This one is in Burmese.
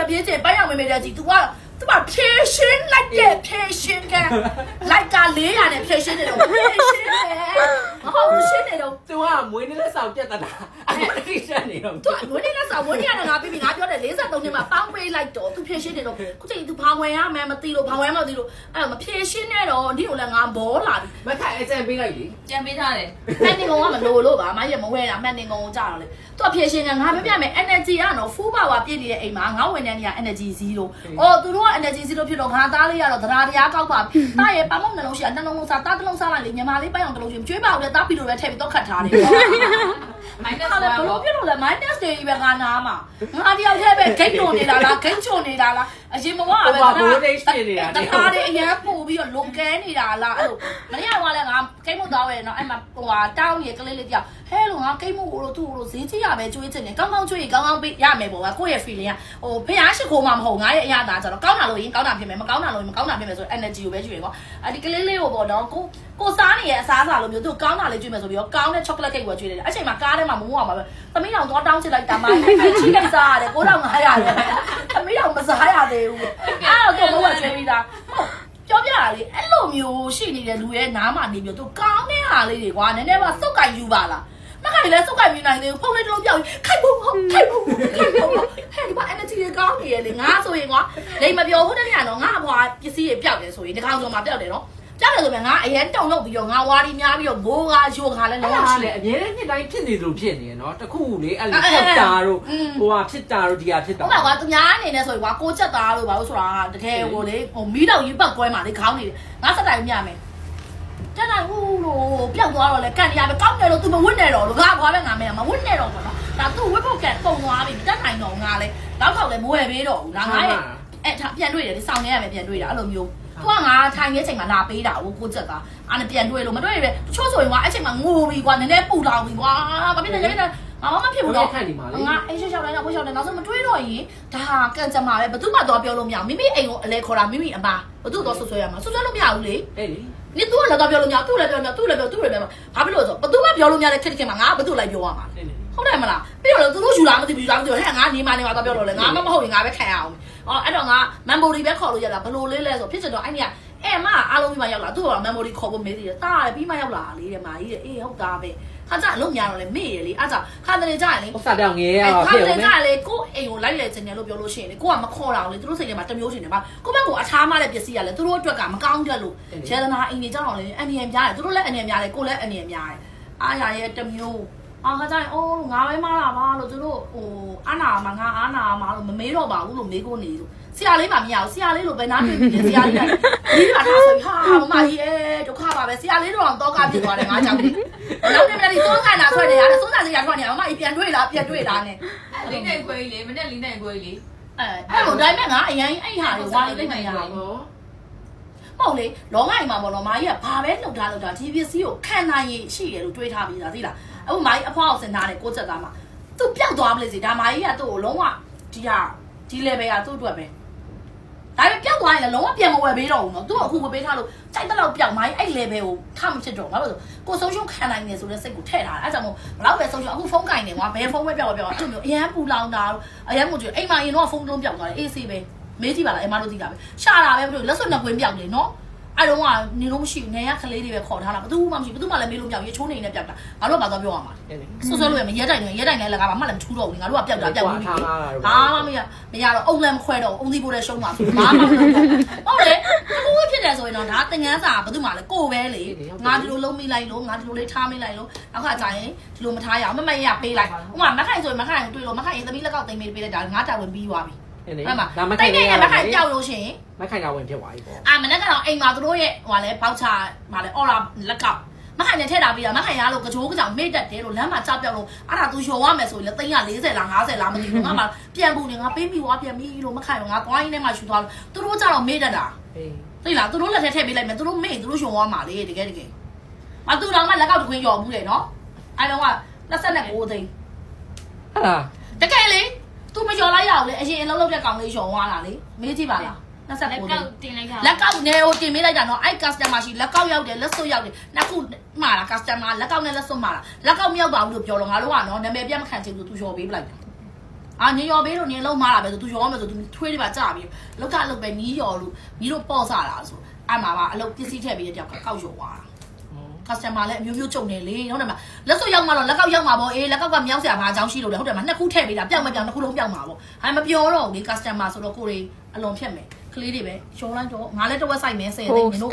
မပြေးချင်ပန်းရောင်မေမေတဲ့ကြီး तू က သူကဖြည့်ရှင်းလိုက်တဲ့ဖြည့်ရှင်းကလိုက်က400နဲ့ဖြည့်ရှင်းတယ်တော့ဖြည့်ရှင်းတယ်မဟုတ်ဘူးရှင်းတယ်တော့သူကမွေးနေ့လက်ဆောင်ပြတ်တတာအဲ့ဒါတိချက်နေတော့သူကဝင်းနေကစားဝင်းနေရတယ်ငါပြီးပြီငါပြောတယ်53နှစ်မှာပေါင်းပေးလိုက်တော့သူဖြည့်ရှင်းတယ်တော့ခုချိန် तू ဘာဝင်ရမှန်းမသိလို့ဘာဝင်မှမသိလို့အဲ့တော့မဖြည့်ရှင်းနဲ့တော့ဒီလိုလဲငါဘောလာပြီမခိုင်အကြံပေးလိုက်လေကြံပေးထားတယ်မှန်နေကောင်ကမလို့လို့ပါမရမဝဲတာမှန်နေကောင်ကိုကြာတော့လေသူကဖြည့်ရှင်းကငါပြောပြမယ် energy ကနော် full power ပြည့်နေတဲ့အိမ်မှာငါဝင်တဲ့နေရ energy 0အော်သူတို့က energy 0ဖြစ်တော့ငါသားလေးရတော့တရားတရားကောက်ပါတာရဲ့ပတ်မုံနှလုံးရှိနှလုံးစားတားတစ်လုံးစားလိုက်လေညီမလေးပိုင်အောင်တစ်လုံးရှိကျွေးပါဦးလေတားပြီးလို့ပဲထည့်ပြီးတော့ခတ်ထားတယ် မိုင်းတက်ဟာလေသွားဘတော့လို့ပြလို့လဲ minus တွေပဲငါနာမှာငါတယောက်တည်းပဲဂိတ်တုံနေတာလားဂိတ်ချုံနေတာလားအရင်ဘဝကပဲတခါတည်းအရင်ပို့ပြီးတော့လုံကဲနေတာလားအဲ့လိုမနေ့ကလည်းငါဂိတ်မသွားရဲနော်အဲ့မှာဟိုဟာတောင်းရကလေးလေးတယောက်ဟဲလို့ငါဂိတ်မကိုလို့သူ့ကိုဈေးကြီးရပဲကျွေးချင်တယ်ကောင်းကောင်းကျွေးကောင်းကောင်းပေးရမယ်ပေါ့ကွာကိုယ့်ရဲ့ feeling ကဟိုဖះရှိခိုးမှမဟုတ်ငါရဲ့အရာသာကျတော့ကောင်းတာလို့ရင်ကောင်းတာဖြစ်မယ်မကောင်းတာလို့ရင်မကောင်းတာဖြစ်မယ်ဆို energy ကိုပဲကျွေးကွာအဲ့ဒီကလေးလေးကိုပေါ့နော်ကိုကိုစားနေရဲ့အစားအစာလိုမျိုးသူကောင်းတာလေးကျွေးမယ်ဆိုပြီးတော့ကောင်းတဲ့ chocolate cake ကိုကျွေးတယ်အဲ့ချိန်မှာကားထဲမှာမမိုးအောင်ပါပဲသမီးတော်သွားတောင်းချစ်လိုက်တာမိုင်းချီးလိုက်စားရတယ်9500ရတယ်သမီးတော်မစားရသေးဘူးအဲ့တော့ကိုမိုးကကျွေးပြီးသားဟုတ်ပြောပြတာလေအဲ့လိုမျိုးရှိနေတဲ့လူရဲ့နားမှာနေပြီးတော့သူကောင်းတဲ့ဟာလေးတွေကွာနည်းနည်းပါစုတ်ကင်ယူပါလားမခိုင်လဲစုတ်ကင်မြင်နိုင်သေးဘူးဖုန်းလေးတစ်လုံးပြောက်ခိုက်ဖို့ခိုက်ဖို့ခိုက်ဖို့ဟဲ့ဒီမှာ energy တွေကောင်းနေရလေငါဆိုရင်ကွာလိမ်မပြောဟုတ်တယ်ညတော့ငါအဖွာပစ္စည်းတွေပျောက်တယ်ဆိုရင်ဒီကောင်ဆုံးမှာပျောက်တယ်နော် ပျောက်တယ်ဆိုရင်ငါအရင်တုံလို့ပြီးတော့ငါဝါဒီများပြီးတော့ဘိုးကရိုခါလဲအဲ့လုံးဝဒါရှိလေတယ် အများနဲ့နှစ်တိုင်းဖြစ်နေလို့ဖြစ်နေရနော်တခုလေအဲ့လိုဖြစ်တာတို့ဟိုဟာဖြစ်တာတို့ဒီဟာဖြစ်တာဟုတ်ပါကွာသူများအနေနဲ့ဆိုရင်ကွာကိုချက်သားလို့ပါလို့ဆိုတာတကယ်ဟိုလေဟိုမီးတောင်ကြီးပတ်ကွဲမှာလေခေါင်းနေတယ်ငါစက်တိုင်မြမယ်တက်တာဟူးလို့ပျောက်သွားတော့လေကန်ရပဲကောင်းတယ်လို့သူမဝတ်နဲ့တော့လို့ငါကွာပဲငါမဲမဝတ်နဲ့တော့ပေါ့နော်ဒါသူဝတ်ဖို့ကန်ပုံသွားပြီမတက်နိုင်တော့ငါလေတော့ခေါက်လေမဝယ်ပေးတော့ဘူးဒါငါရဲ့အဲ့ပြန်တွေ့တယ်ဒီစောင်းနေရမယ်ပြန်တွေ့တာအဲ့လိုမျိုး သူကငါထိုင်နေချိန်မှာလာပေးတာဟိုကိုချက်သားအဲ့နဲ့ပြန်တွေ့လို့မတွေ့ရပဲတချို့ဆိုရင်ကွာအဲ့ချိန်မှာငိုပြီကွာနည်းနည်းပူလောင်ပြီကွာဘာဖြစ်လဲလဲငါမဖြစ်ဘူးတော့ခန့်နေမှာလေငါအိမ်ရှောက်ရှောက်တိုင်းတော့ဘိုးရှောက်တယ်နောက်ဆုံးမတွေးတော့ရင်ဒါဟာကံကြမ္မာပဲဘသူမှတော့ပြောလို့မရဘူးမိမိအိမ်ကိုအလဲခေါ်တာမိမိအမဘသူတော့ဆွဆွဲရမှာဆွဆွဲလို့မရဘူးလေအဲ့လေနင်သူကလည်းတော့ပြောလို့မရသူ့လည်းပြောနေသူ့လည်းပြောသူ့လည်းပြောဘာဖြစ်လို့ဆိုဘသူမှပြောလို့မရတဲ့ခက်ခက်မှာငါဘသူလိုက်ပြောရမှာအဲ့လေ ဟုတ်တယ်မလားပြီးတော့သူတို့ယူလာမသိဘူးယူလာမသိဘူးဟဲ့ငါနေမနေမှာတော့ပြောလို့လေငါမမဟုတ်ရင်ငါပဲခံရအောင်အော်အဲ့တော့ငါ memory ပဲခေါ်လို့ရတာဘလို့လေးလဲဆိုဖြစ်ချင်တော့အဲ့ဒီကအဲ့မအားလုံးပြီးမှရောက်လာသူ့က memory ခေါ်ဖို့မေးသေးတယ်တားတယ်ပြီးမှရောက်လာလေတဲ့မာကြီးတဲ့အေးဟုတ်သားပဲခါကြအလုံးများတော့လေမေ့ရလေအဲ့ကြောင့်ခါတလေကြရင်လေဥစ္စာတောင်ငယ်ရအဲ့တော့ခါဖြစ်တအောင်ည်းမယ်ကလေကိုယ့်အိမ်ကိုလိုက်လေချင်တယ်လို့ပြောလို့ရှိရင်လေကိုကမခေါ်တာဘူးလေသူတို့စိတ်ထဲမှာတစ်မျိုးရှင်တယ်ပါကိုယ့်ဘက်ကိုအထားမတဲ့ပစ္စည်းကလည်းသူတို့အတွက်ကမကောင်းတဲ့လို့ခြေသနာအိမ်တွေကြောက်အောင်လေအန်ဒီယံများတယ်သူတို့လည်းအန်ဒီယံများတယ်ကိုယ်လည်းအန်ဒီယံများတယ်အားရရဲ့တစ်မျိုး အာခါကျရင်အိုးငါပဲမားလာပါလို့သူတို့ဟိုအာနာမှာငါအာနာမှာလို့မမေးတော့ပါဘူးလို့မေးကိုနေလို့ဆရာလေးမှမရဘူးဆရာလေးလို့ပဲနားတွေ့ပြီးတယ်ဆရာလေးကဒီမှာထားဆိုဟာမမကြီးအဲဒုက္ခပါပဲဆရာလေးတော့တော့ကဖြစ်သွားတယ်ငါကြောင့်လေနောက်နေ့မနေ့သုံးခါနာဆွဲနေရတယ်သုံးခါစီရထွက်နေရမမကြီးပြန်တွေ့လားပြန်တွေ့လားနဲ့လေးနိုင်ခွေးလေးမနဲ့လေးနိုင်ခွေးလေးအဲအဲ့လိုဒါပေမဲ့ငါအရင်အဲ့ဟာတွေဝါလေးသိမရဘူး ဟောပေါ့လေလောငိုင်မှာပေါ့နော်မာကြီးကဘာပဲလှုပ်ထားလှုပ်ထားဒီပစ္စည်းကိုခံနိုင်ရင်ရှိတယ်လို့တွေးထားပြီးသားသိလားအခုမာကြီးအဖွားကိုစင်ထားတယ်ကိုချက်သားမှာသူပျောက်သွားမလို့စီဒါမာကြီးကသူ့ကိုလုံးဝဒီဟာဒီ level ကသူ့အတွက်ပဲဒါပေမဲ့ပျောက်သွားရင်လည်းလုံးဝပြန်မဝယ်ပေးတော့ဘူးနော်သူကအခုဝယ်ပေးထားလို့ကြိုက်တဲ့လောက်ပျောက်မာကြီးအဲ့ level ကိုထမဖြစ်တော့ဘာလို့လဲဆိုကိုဆုံးရှုံးခံနိုင်တယ်ဆိုတဲ့စိတ်ကိုထည့်ထားတယ်အဲ့ကြောင့်မို့ဘလောက်ပဲဆုံးရှုံးအခုဖုန်းကင်နေကွာဘယ်ဖုန်းပဲပျောက်ပဲပျောက်အဲ့လိုမျိုးအရန်ပူလောင်တာအရန်မို့ကြည့်အိမ်မှာရင်တော့ဖုန်းလုံးပျောက်သွားတယ်အေးဆေးပဲ မေးကြည့်ပါလားအိမ်မတို့သိတာပဲရှာတာပဲမလို့လက်စွပ်နှစ်ကွင်းပျောက်တယ်နော်အဲ့တော့ကနေလို့မရှိဘူးနေရကလေးတွေပဲခေါ်ထားတာဘသူမှမရှိဘူးဘသူမှလည်းမေးလို့မရဘူးရေချိုးနေနေပျောက်တာငါတို့ကဘာသွားပြောရမှာအဲ့လေဆွဆွလို့ရမရဲတိုင်နေရဲတိုင်လည်းလကားမှလည်းမထူးတော့ဘူးငါတို့ကပျောက်တာပျောက်ဘူးလေဟာမမရမရတော့အုံလည်းမခွဲတော့အုံသီးပိုးလည်းရှုံးပါဘူးဘာမှမလုပ်ဟုတ်လေတကူဖြစ်တယ်ဆိုရင်တော့ဒါတင်ငန်းစာဘသူမှလည်းကိုပဲလေငါဒီလိုလုံးမိလိုက်လို့ငါဒီလိုလေးထားမိလိုက်လို့နောက်ကကြာရင်ဒီလိုမထားရအောင်မမရပေးလိုက်ဥမာမခိုင်ဆိုရင်မခိုင်တွေ့လို့မခိုင်ရင်သမီးလက်ကောက်သိမ်းပေးလိုက်တာငါတာဝန်ပြီးသွားပြီ အဲ့လေအဲ့မှာဒါမတိခိုင်တ်နေနေရမပါခိုင်ဘူးပျောက်လို့ရှိရင်မခိုင်ကဝင်ဖြစ်သွားပြီပေါ့အာမနေ့ကတော့အိမ်မှာသူတို့ရဲ့ဟိုလဲပေါက်ချဟာလဲအော်လာလက်ကောက်မခိုင်နဲ့ထည့်ထားပြီးတာမခိုင်ရလို့ကကြိုးကြောင်မေ့တတ်တယ်လို့လမ်းမှာကြောက်ပြောက်လို့အဲ့ဒါသူလျှော်ရမယ်ဆိုရင်လည်း340လား50လားမသိဘူးငါမှပြန်ဘူးနေငါပေးမိွားပြန်ပြီလို့မခိုင်တော့ငါသွားရင်းထဲမှာရှူသွားလို့သူတို့ကြတော့မေ့တတ်တာအေးသိလားသူတို့လက်ထဲထည့်ပေးလိုက်မယ်သူတို့မေ့သူတို့လျှော်ရမှာလေတကယ်တကယ်မသူတော်ကလက်ကောက်တစ်ခွင်းရော်ဘူးလေနော်အဲ့တော့က29သိန်းဟာလားတကယ်လေ तू မရော်လိုက်ရအောင်လေအရင်အလုံးလုံးတဲ့ကောင်လေးရော်သွားတာလေမေးကြည့်ပါလား29လက်သိကောက်န်းတင်လိုက်တာလက်ကောက်နေကိုတင်ပေးလိုက်တာနော်အဲ့ customer ရှိလက်ကောက်ရောက်တယ်လက်စွပ်ရောက်တယ်နှစ်ခုမှားလား customer လက်ကောက်နဲ့လက်စွပ်မှားလားလက်ကောက်မရောက်ပါဘူးလို့ပြောတော့ငါတို့ကနော်နာမည်ပြတ်မခံချင်ဘူးသူလျှော်ပေးပလိုက်တယ်အာညော်ပေးလို့နင်လုံးမားတာပဲဆိုသူရောမယ်ဆိုသူထွေးတွေပါကြပြီးလောက်ကလောက်ပဲနီးရော်လို့ညီတို့ပေါ့စားတာဆိုအဲ့မှာပါအလုပ်ပစ္စည်းထည့်ပြီးတဲ့ကြောက်ကောက်ရော်သွားတာ customer လည်းအမျိုးမျိုးကြုံနေလေဟုတ်တယ်မလားလက်စွပ်ရောက်မှတော့လက်ကောက်ရောက်မှာပေါ့အေးလက်ကောက်ကမြောက်စရာဘာအကြောင်းရှိလို့လဲဟုတ်တယ်မလားနှစ်ခုထည့်ပေးတာပြောင်းမပြောင်းတစ်ခုလုံးပြောင်းမှာပေါ့ဟာမပြောတော့ဘူးလေ customer ဆိုတော့ကိုယ်တွေအလွန်ဖြတ်မယ်ကလေးတွေပဲရှုံးလိုက်တော့ငါလည်းတစ်ဝက်ဆိုင်မယ်10သိန်းနင်တို့